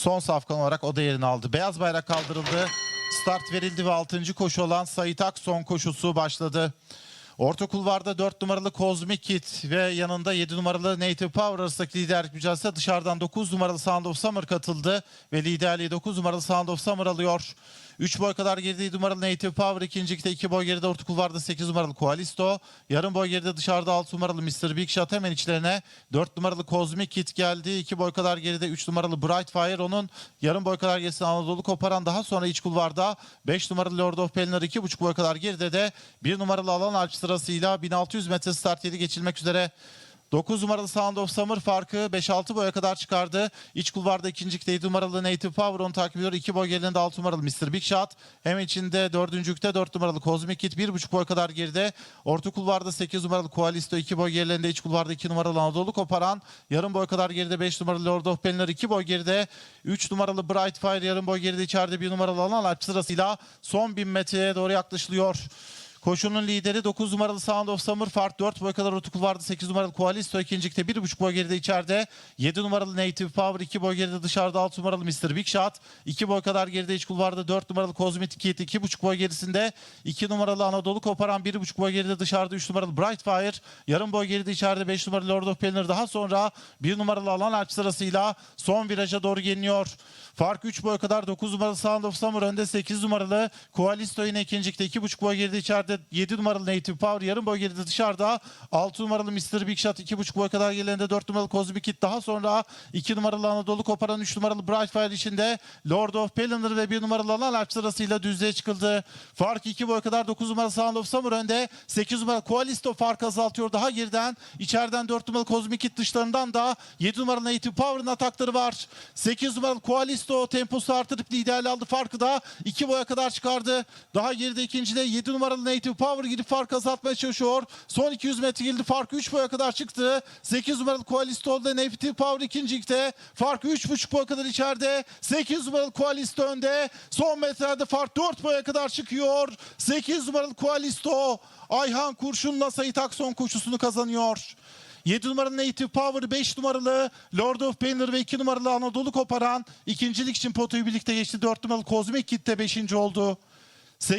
son safkan olarak o da yerini aldı. Beyaz bayrak kaldırıldı. Start verildi ve 6. koşu olan Sait Akson koşusu başladı. Orta kulvarda 4 numaralı Cosmic Kit ve yanında 7 numaralı Native Power arasındaki liderlik mücadelesi dışarıdan 9 numaralı Sound of Summer katıldı ve liderliği 9 numaralı Sound of Summer alıyor. 3 boy kadar geride 7 numaralı Native Power, ikincilikte 2 boy geride orta kulvarda 8 numaralı Koalisto, yarım boy geride dışarıda 6 numaralı Mr. Big Shot hemen içlerine 4 numaralı Cosmic Kit geldi. 2 boy kadar geride 3 numaralı Bright Fire onun yarım boy kadar gerisinde Anadolu koparan daha sonra iç kulvarda 5 numaralı Lord of Peliner 2,5 boy kadar geride de 1 numaralı Alan Alp sırasıyla 1600 metre start yedi geçilmek üzere 9 numaralı Sound of Summer farkı 5-6 boya kadar çıkardı. İç kulvarda ikincilikte 7 numaralı Native Power onu takip ediyor. 2 boy geride 6 numaralı Mr. Big Shot. Hem içinde dördüncükte 4 numaralı Cosmic Kit 1,5 boy kadar geride. Orta kulvarda 8 numaralı Koalisto 2 boy gerilerinde iç kulvarda 2 numaralı Anadolu Koparan. Yarım boy kadar geride 5 numaralı Lord of Peliner 2 boy geride. 3 numaralı Bright Fire yarım boy geride içeride 1 numaralı Alan Alp sırasıyla son 1000 metreye doğru yaklaşılıyor. Koşunun lideri 9 numaralı Sound of Summer fark 4 boy kadar otuk vardı. 8 numaralı Koalisto ikincilikte 1,5 boy geride içeride. 7 numaralı Native Power 2 boy geride dışarıda 6 numaralı Mr. Big Shot. 2 boy kadar geride iç kulvarda 4 numaralı Cosmetic Kit 2,5 boy gerisinde. 2 numaralı Anadolu Koparan 1,5 boy geride dışarıda 3 numaralı Bright Fire. Yarım boy geride içeride 5 numaralı Lord of Peliner daha sonra 1 numaralı Alan Alp sırasıyla son viraja doğru geliniyor. Fark 3 boy kadar 9 numaralı Sound of Summer önde 8 numaralı Koalisto yine ikincilikte 2,5 boy geride içeride 7 numaralı Native Power yarım boy geride dışarıda 6 numaralı Mr. Big Shot 2,5 boy kadar gerilerinde 4 numaralı Cosmic Kit daha sonra 2 numaralı Anadolu Koparan 3 numaralı Bright Fire içinde Lord of Peliner ve 1 numaralı Alan Alp sırasıyla düzlüğe çıkıldı. Fark 2 boy kadar 9 numaralı Sound of Summer önde 8 numaralı Koalisto fark azaltıyor daha geriden içeriden 4 numaralı Cosmic Kit dışlarından da 7 numaralı Native Power'ın atakları var. 8 numaralı Koalisto temposu artırıp liderliği aldı. Farkı da 2 boya kadar çıkardı. Daha geride ikincide 7 numaralı Native Power gidip farkı azaltmaya çalışıyor. Son 200 metre geldi. Farkı 3 boya kadar çıktı. 8 numaralı Koalisto oldu. Native Power ikincilikte. Farkı 3,5 boya kadar içeride. 8 numaralı Koalisto önde. Son metrelerde fark 4 boya kadar çıkıyor. 8 numaralı Koalisto Ayhan Kurşun'la Sait Akson koşusunu kazanıyor. 7 numaralı Native Power, 5 numaralı Lord of Painter ve 2 numaralı Anadolu Koparan ikincilik için potoyu birlikte geçti. 4 numaralı Cosmic Kit de 5. oldu. 8